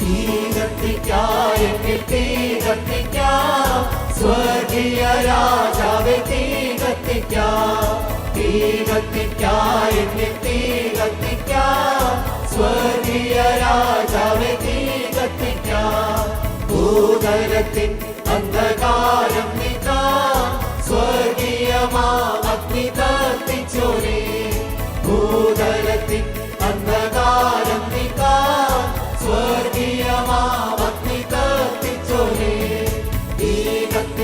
തീ കത്തിക്കായെങ്കിൽ തീ കത്തിക്കാം സ്വർഗീയ രാജാവെ തീ കത്തിക്കാം തീ കത്തിക്കായെങ്കിൽ തീ കത്തിക്കാം സ്വർഗീയ രാജാവെ തീ കത്തിക്കാം ഭൂതലത്തിൻ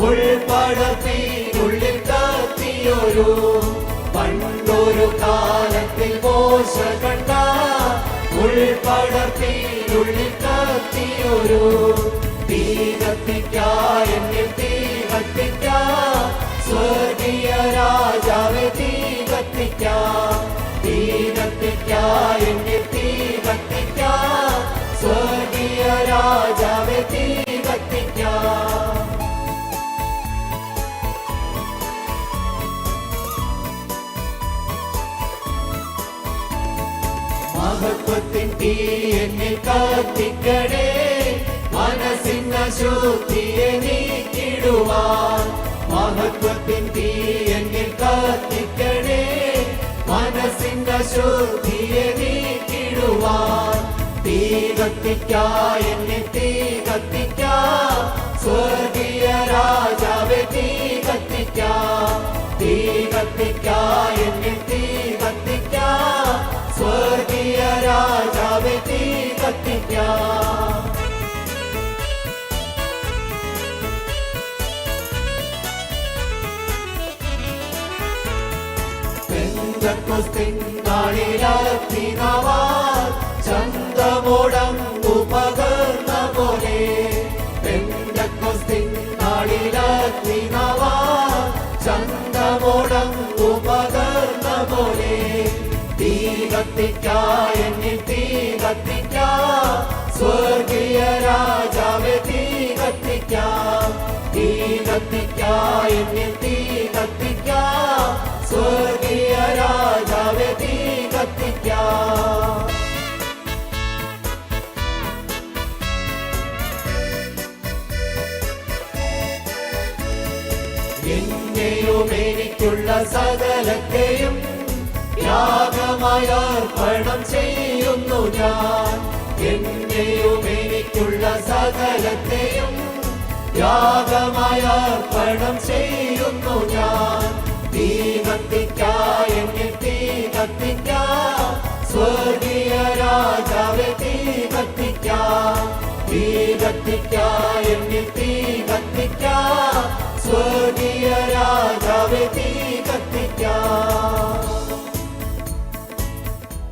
കത്തിക്കാ സ്വർഗീയ രാജാവെ തീ കത്തിക്കാ തീ കത്തിക്കാ എന്നെ തീ കത്തിക്കാ സ്വർഗീയ രാജാവെ തീ കത്തിക്കാ പണ്ടൊരു കാലത്തിൽ പോഷ കണ്ട. കത്തിയൊരു മോശകണ്ട ഉൾപ്പടത്തിനുള്ളിൽ കത്തിയൊരു തീ കത്തിക്കാ എന്നിൽ തീ സ്വർഗീയ രാജാവെ തീ കത്തിക്കാ തീ കത്തിക്കാ സ്വർഗീയ രാജാവെ തീ മഹത്വത്തിൻ തീ എന്നിൽ കത്തിക്കണേ. മനസ്സിന്ന ശുദ്ധിയെ നീക്കിടുവാൻ. മഹത്വത്തിൻ തീ എന്നിൽ കത്തിക്കണേ. മനസ്സിന്ന ശുദ്ധിയെ നീക്കിടുവാൻ. തീ കത്തിക്കാ എന്നെ തീ കത്തിക്കാ. സ്വർഗീയ രാജാവെ തീ കത്തിക്കാ. തീ കത്തിക്കാ എന്നെ പെന്തക്കൊസ്തിൻ നാളിലാത്തിനവാൽ ചന്തമോടങ്ങു പകർന്ന പോലെ. പെന്തക്കൊസ്തിൻ നാളിലാത്തിനവാൽ ചന്തമോടങ്ങു പകർന്ന പോലെ. തീ കത്തിക്കാ എന്നിൽ തീ കത്തിക്കാ സ്വർഗീയ രാജാവെ തീ കത്തിക്കാ തീ കത്തിക്കാ തീ എന്നെയും എനിക്കുള്ള സകലത്തെയും യാഗമായി അർപ്പണം ചെയ്യുന്നു ഞാൻ. എന്നെയും എനിക്കുള്ള സകലത്തെയും യാഗമായി അർപ്പണം ചെയ്യുന്നു ഞാൻ. തീ കത്തിക്കാ എന്നിൽ തീ കത്തിക്കാ സ്വർഗീയ